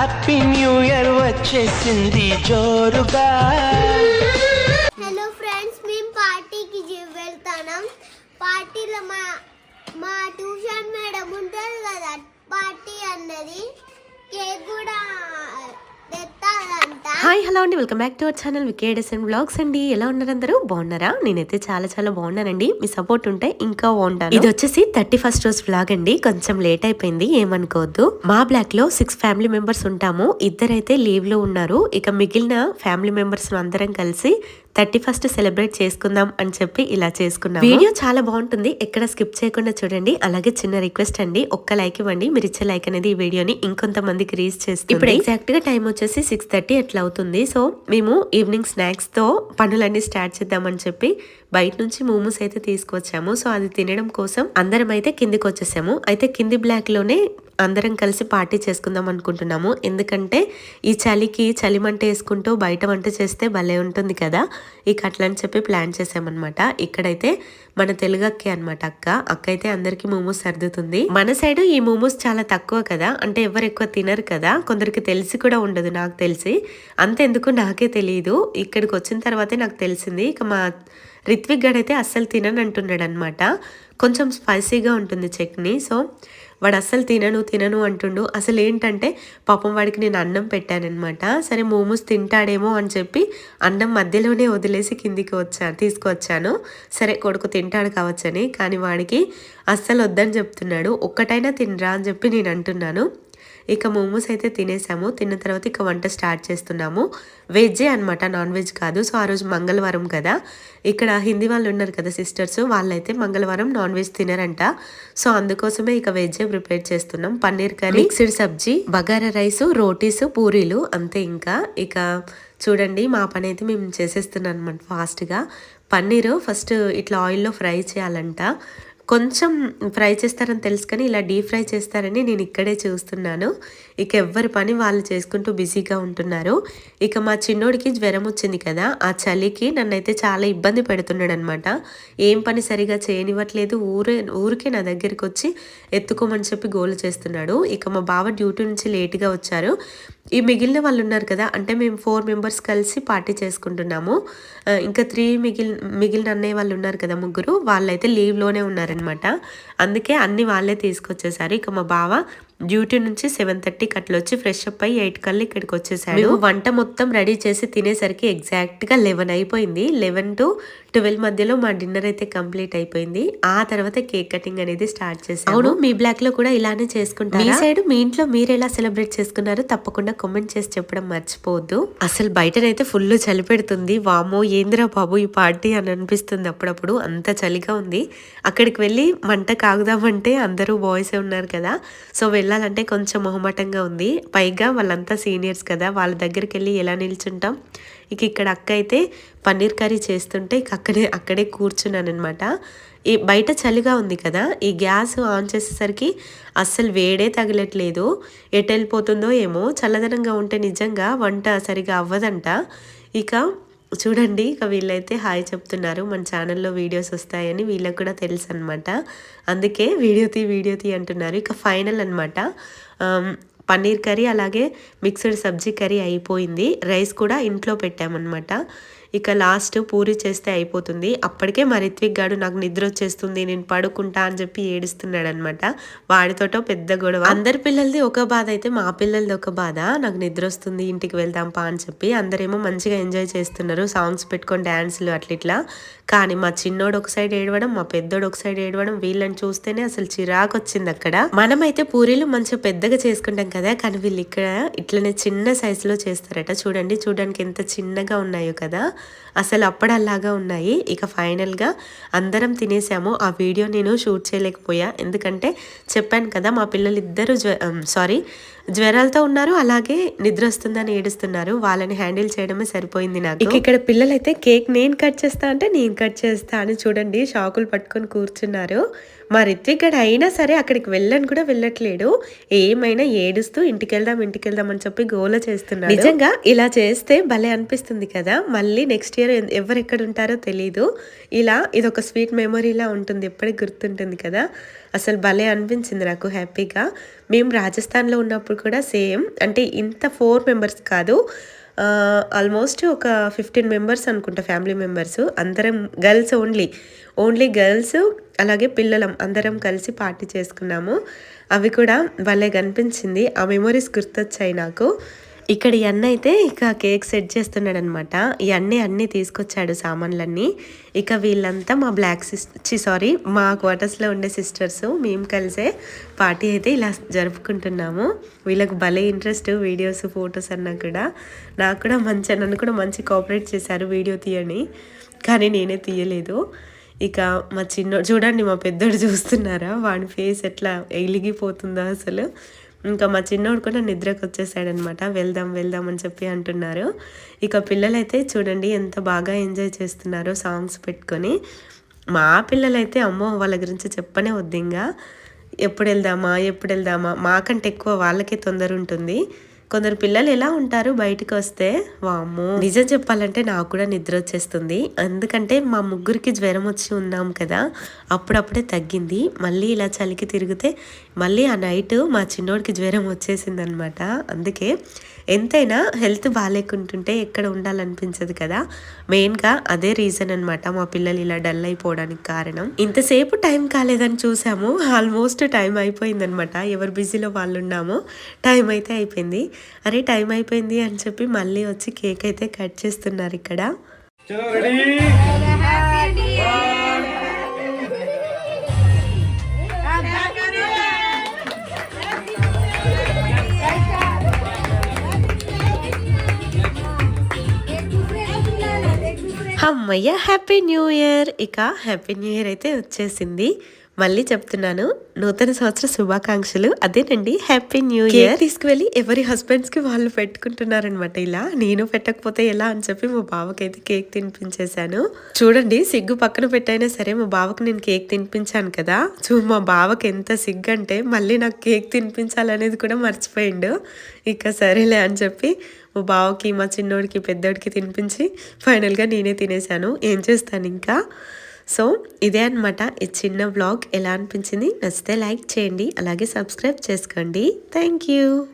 Happy new year వచ్చేసింది జోరుగా. Hello friends మేము పార్టీకి వెళ్తాం పార్టీలో మా మా ట్యూషన్ మేడం ఉంటుంది కదా పార్టీ అన్నది. కేక్ కూడా హాయ్ హలో అండి. Welcome back to our channel వికేడెస్ and blogs అండి. ఎలా ఉన్నారు అందరూ? బాగున్నారా? నేనైతే చాలా చాలా బాగున్నానండి. మీ సపోర్ట్ ఉంటే ఇంకా బాగుంటాను. ఇది వచ్చేసి థర్టీ ఫస్ట్ రోజు బ్లాగ్ అండి. కొంచెం లేట్ అయిపోయింది. ఏమనుకోవద్దు. మా బ్లాక్లో సిక్స్ ఫ్యామిలీ మెంబర్స్ ఉంటాము. ఇద్దరైతే లీవ్లో ఉన్నారు. ఇక మిగిలిన ఫ్యామిలీ మెంబర్స్ అందరం కలిసి థర్టీ ఫస్ట్ సెలబ్రేట్ చేసుకుందాం అని చెప్పి ఇలా చేసుకున్నాం వీడియో చాలా బాగుంటుంది. ఎక్కడ స్కిప్ చేయకుండా చూడండి. అలాగే చిన్న రిక్వెస్ట్ అండి. ఒక్క లైక్ ఇవ్వండి. మీరు ఇచ్చే లైక్ అనేది ఈ వీడియోని ఇంకొంతమందికి రీచ్ చేస్తుంది. ఇప్పుడు ఎగ్జాక్ట్గా టైం వచ్చేసి సిక్స్ థర్టీ అట్లా అవుతుంది. సో మేము ఈవినింగ్ స్నాక్స్తో పనులన్నీ స్టార్ట్ చేద్దామని చెప్పి బయట నుంచి మోమోస్ అయితే తీసుకొచ్చాము. సో అది తినడం కోసం అందరం అయితే కిందికి వచ్చేసాము అయితే కింది బ్లాక్లోనే అందరం కలిసి పార్టీ చేసుకుందాం అనుకుంటున్నాము. ఎందుకంటే ఈ చలికి చలి మంట వేసుకుంటూ బయట వంట చేస్తే భలే ఉంటుంది కదా? ఇక అట్లా అని చెప్పి ప్లాన్ చేసామన్నమాట. ఇక్కడైతే మన తెలుగు అక్కే అనమాట అక్క. అక్క అయితే అందరికి మోమోస్ సర్దుతుంది. మన సైడ్ ఈ మోమోస్ చాలా తక్కువ కదా? అంటే ఎవరు ఎక్కువ తినరు కదా? కొందరికి తెలిసి కూడా ఉండదు నాకు తెలిసి. అంతెందుకు నాకే తెలియదు ఇక్కడికి వచ్చిన తర్వాతే నాకు తెలిసింది. ఇక మా రిత్విక్ గడ్ అయితే అస్సలు తిననంటున్నాడు అనమాట కొంచెం స్పైసీగా ఉంటుంది చట్నీ. సో వాడు అస్సలు తినను తినను అంటుండు. అసలు ఏంటంటే పాపం వాడికి నేను అన్నం పెట్టానమాట సరే మోమోస్ తింటాడేమో అని చెప్పి అన్నం మధ్యలోనే వదిలేసి కిందికి వచ్చా తీసుకువచ్చాను సరే కొడుకు తింటాడు కావచ్చని. కానీ వాడికి అస్సలు వద్దని చెప్తున్నాడు. ఒక్కటైనా తినరా అని చెప్పి నేను అంటున్నాను. ఇక మోమోస్ అయితే తినేసాము. తిన్న తర్వాత ఇక వంట స్టార్ట్ చేస్తున్నాము. వెజ్జే అనమాట నాన్ వెజ్ కాదు. సో ఆ రోజు మంగళవారం కదా. ఇక్కడ హిందీ వాళ్ళు ఉన్నారు కదా సిస్టర్స్ వాళ్ళైతే మంగళవారం నాన్ వెజ్ తినరంట. సో అందుకోసమే ఇక వెజ్జే ప్రిపేర్ చేస్తున్నాం. పన్నీర్ కర్రీ మిక్స్డ్ సబ్జీ బగారా రైస్ రోటీస్ పూరీలు అంతే ఇంకా. ఇక చూడండి మా పని అయితే మేము చేసేస్తున్నాం అనమాట ఫాస్ట్గా. పన్నీరు ఫస్ట్ ఇట్లా ఆయిల్లో ఫ్రై చేయాలంట. కొంచెం ఫ్రై చేస్తారని తెలుసు కానీ ఇలా డీప్ ఫ్రై చేస్తారని నేను ఇక్కడే చూస్తున్నాను. ఇక ఎవ్వరి పని వాళ్ళు చేసుకుంటూ బిజీగా ఉంటున్నారు. ఇక మా చిన్నోడికి జ్వరం వచ్చింది కదా ఆ చలికి నన్నైతే చాలా ఇబ్బంది పెడుతున్నాడు అనమాట ఏం పని సరిగా చేయనివ్వట్లేదు ఊరే ఊరికే నా దగ్గరికి వచ్చి ఎత్తుకోమని చెప్పి గోలు చేస్తున్నాడు. ఇక మా బావ డ్యూటీ నుంచి లేట్గా వచ్చారు. ఈ మిగిలిన వాళ్ళు ఉన్నారు కదా అంటే మేము ఫోర్ మెంబర్స్ కలిసి పార్టీ చేసుకుంటున్నాము. ఇంకా త్రీ మిగిలిన మిగిలిన అన్నయ్య వాళ్ళు ఉన్నారు కదా ముగ్గురు వాళ్ళైతే లీవ్లోనే ఉన్నారనమాట అందుకే అన్ని వాళ్ళే తీసుకొచ్చేసారు. ఇక మా బావ డ్యూటీ నుంచి సెవెన్ థర్టీకి అట్లా వచ్చి ఫ్రెష్ అప్ అయ్యి ఎయిట్ కల్లా ఇక్కడికి వచ్చేసాడు. వంట మొత్తం రెడీ చేసి తినేసరికి ఎగ్జాక్ట్గా లెవెన్ అయిపోయింది. లెవెన్ టు ట్వెల్వ్ మధ్యలో మా డిన్నర్ అయితే కంప్లీట్ అయిపోయింది. ఆ తర్వాత కేక్ కటింగ్ అనేది స్టార్ట్ చేసాము అవును మీ బ్లాక్లో కూడా ఇలానే చేసుకుంటారు? మీ సైడ్ మీ ఇంట్లో మీరు ఎలా సెలబ్రేట్ చేసుకున్నారో తప్పకుండా కామెంట్ చేసి చెప్పడం మర్చిపోవద్దు. అసలు బయటనైతే ఫుల్ చలి పెడుతుంది. వామో ఏంద్రా బాబు ఈ పార్టీ అని అనిపిస్తుంది అప్పుడప్పుడు. అంత చలిగా ఉంది. అక్కడికి వెళ్ళి మంట కాగుదామంటే అందరూ బాయ్సే ఉన్నారు కదా. సో వెళ్ళాలంటే కొంచెం మొహమాటంగా ఉంది. పైగా వాళ్ళంతా సీనియర్స్ కదా వాళ్ళ దగ్గరికి వెళ్ళి ఎలా నిల్చుంటాం? ఇక ఇక్కడ అక్క అయితే పన్నీర్ కర్రీ చేస్తుంటే ఇక అక్కడే అక్కడే కూర్చున్నాను అనమాట ఈ బయట చలిగా ఉంది కదా ఈ గ్యాస్ ఆన్ చేసేసరికి అస్సలు వేడే తగలట్లేదు. ఎటు వెళ్ళిపోతుందో ఏమో చల్లదనంగా ఉంటే నిజంగా వంట సరిగా అవ్వదంట. ఇక చూడండి ఇక వీళ్ళైతే హాయ్ చెప్తున్నారు. మన ఛానల్లో వీడియోస్ వస్తాయని వీళ్ళకి కూడా తెలుసు అనమాట అందుకే వీడియో తీ వీడియో తీ అంటున్నారు. ఇక ఫైనల్ అనమాట పన్నీర్ కర్రీ అలాగే మిక్స్డ్ సబ్జీ కర్రీ అయిపోయింది. రైస్ కూడా ఇంట్లో పెట్టామన్నమాట. ఇక లాస్ట్ పూరి చేస్తే అయిపోతుంది. అప్పటికే మా రిత్విక్ గాడు నాకు నిద్ర వచ్చేస్తుంది నేను పడుకుంటా అని చెప్పి ఏడుస్తున్నాడు అనమాట వాడితోటో పెద్ద గొడవ. అందరి పిల్లలది ఒక బాధ అయితే మా పిల్లలది ఒక బాధ. నాకు నిద్ర వస్తుంది ఇంటికి వెళ్దాం పా అని చెప్పి అందరేమో మంచిగా ఎంజాయ్ చేస్తున్నారు. సాంగ్స్ పెట్టుకొని డ్యాన్స్లు అట్లా ఇట్లా. కానీ మా చిన్నోడు ఒక సైడ్ ఏడవడం మా పెద్దోడు ఒక సైడ్ ఏడవడం వీళ్ళని చూస్తేనే అసలు చిరాకు వచ్చింది అక్కడ. మనమైతే పూరీలు మంచిగా పెద్దగా చేసుకుంటాం కదా కానీ వీళ్ళు ఇక్కడ ఇట్లనే చిన్న సైజులో చేస్తారట. చూడండి చూడడానికి ఎంత చిన్నగా ఉన్నాయో కదా. అసలు అప్పడల్లాగా ఉన్నాయి. ఇక ఫైనల్గా అందరం తినేసాము. ఆ వీడియో నేను షూట్ చేయలేకపోయా. ఎందుకంటే చెప్పాను కదా మా పిల్లలు ఇద్దరు జ్వ సారీ జ్వరాలతో ఉన్నారు. అలాగే నిద్ర వస్తుందని ఏడుస్తున్నారు. వాళ్ళని హ్యాండిల్ చేయడమే సరిపోయింది నాకు. ఇక ఇక్కడ పిల్లలైతే కేక్ నేను కట్ చేస్తా అంటే నేను కట్ చేస్తా అని చూడండి. షాకులు పట్టుకొని కూర్చున్నారు. మా రిత్విక్ గడ్ అయినా సరే అక్కడికి వెళ్ళని కూడా వెళ్ళట్లేడు. ఏమైనా ఏడుస్తూ ఇంటికి వెళ్దాం ఇంటికి వెళ్దాం అని చెప్పి గోల చేస్తున్నాడు. నిజంగా? ఇలా చేస్తే భలే అనిపిస్తుంది కదా. మళ్ళీ నెక్స్ట్ ఇయర్ ఎవరు ఎక్కడ ఉంటారో తెలీదు. ఇలా ఇది ఒక స్వీట్ మెమొరీలా ఉంటుంది ఎప్పటికి గుర్తుంటుంది కదా. అసలు భలే అనిపించింది నాకు హ్యాపీగా. మేము రాజస్థాన్లో ఉన్నప్పుడు కూడా సేమ్ అంటే ఇంత ఫోర్ మెంబర్స్ కాదు. ఆల్మోస్ట్ ఒక ఫిఫ్టీన్ మెంబర్స్ అనుకుంటా ఫ్యామిలీ మెంబర్స్ అందరం గర్ల్స్ ఓన్లీ ఓన్లీ గర్ల్స్ అలాగే పిల్లలం అందరం కలిసి పార్టీ చేసుకున్నాము. అవి కూడా భలే కనిపించింది. ఆ మెమొరీస్ గుర్తొచ్చాయి నాకు. ఇక్కడ ఈ అన్న అయితే ఇక కేక్ సెట్ చేస్తున్నాడు అనమాట ఈ అన్నీ అన్నీ తీసుకొచ్చాడు సామాన్లన్నీ. ఇక వీళ్ళంతా మా బ్లాక్ సిస్టర్ సారీ మా క్వార్టర్స్లో ఉండే సిస్టర్స్ మేము కలిసే పార్టీ అయితే ఇలా జరుపుకుంటున్నాము. వీళ్ళకు భలే ఇంట్రెస్ట్ వీడియోస్ ఫొటోస్ అన్నా కూడా. నాకు కూడా మంచి నన్ను కూడా మంచి కోఆపరేట్ చేశారు వీడియో తీయని. కానీ నేనే తీయలేదు. ఇక మా చిన్న చూడండి మా పెద్దోడు చూస్తున్నారా? వాడి ఫేస్ ఎట్లా ఎలిగిపోతుందో అసలు. ఇంకా మా చిన్నోడు కూడా నిద్రకు వచ్చేసాడనమాట వెళ్దాం వెళ్దాం అని చెప్పి అంటున్నారు. ఇక పిల్లలైతే చూడండి ఎంత బాగా ఎంజాయ్ చేస్తున్నారో సాంగ్స్ పెట్టుకొని. మా పిల్లలైతే అమ్మో వాళ్ళ గురించి చెప్పనే వద్దు ఇంకా ఎప్పుడు వెళ్దామా? ఎప్పుడు వెళ్దామా? మాకంటే ఎక్కువ వాళ్ళకే తొందర ఉంటుంది. కొందరు పిల్లలు ఎలా ఉంటారు బయటకు వస్తే? వామ్మో. నిజం చెప్పాలంటే నాకు కూడా నిద్ర వచ్చేస్తుంది. ఎందుకంటే మా ముగ్గురికి జ్వరం వచ్చి ఉన్నాం కదా. అప్పుడప్పుడే తగ్గింది. మళ్ళీ ఇలా చలికి తిరిగితే మళ్ళీ ఆ నైట్ మా చిన్నోడికి జ్వరం వచ్చేసింది అనమాట అందుకే ఎంతైనా హెల్త్ బాగాలేకుంటుంటే ఎక్కడ ఉండాలనిపించదు కదా. మెయిన్గా అదే రీజన్ అనమాట మా పిల్లలు ఇలా డల్ అయిపోవడానికి కారణం. ఇంతసేపు టైం కాలేదని చూసాము. ఆల్మోస్ట్ టైం అయిపోయిందనమాట ఎవరు బిజీలో వాళ్ళు ఉన్నాము టైం అయితే అయిపోయింది. అరే టైం అయిపోయింది అని చెప్పి మళ్ళీ వచ్చి కేక్ అయితే కట్ చేస్తున్నారు ఇక్కడ. అమ్మయ్య హ్యాపీ న్యూ ఇయర్ ఇక హ్యాపీ న్యూ ఇయర్ అయితే వచ్చేసింది. మళ్ళీ చెప్తున్నాను. నూతన సంవత్సర శుభాకాంక్షలు. అదేనండి హ్యాపీ న్యూ ఇయర్ తీసుకువెళ్ళి ఎవరి హస్బెండ్స్కి వాళ్ళు పెట్టుకుంటున్నారనమాట ఇలా. నేను పెట్టకపోతే ఎలా అని చెప్పి మా బావకైతే కేక్ తినిపించేశాను. చూడండి సిగ్గు పక్కన పెట్టైనా సరే మా బావకు నేను కేక్ తినిపించాను కదా. చూ మా బావకి ఎంత సిగ్గు అంటే మళ్ళీ నాకు కేక్ తినిపించాలనేది కూడా మర్చిపోయిండు. ఇక సరేలే అని చెప్పి మా బావకి మా చిన్నోడికి పెద్దోడికి తినిపించి ఫైనల్గా నేనే తినేసాను ఏం చేస్తాను ఇంకా సో ఇదే అనమాట ఈ చిన్న వ్లాగ్ ఎలా అనిపించింది? నచ్చితే లైక్ చేయండి. అలాగే సబ్స్క్రైబ్ చేసుకోండి. Thank you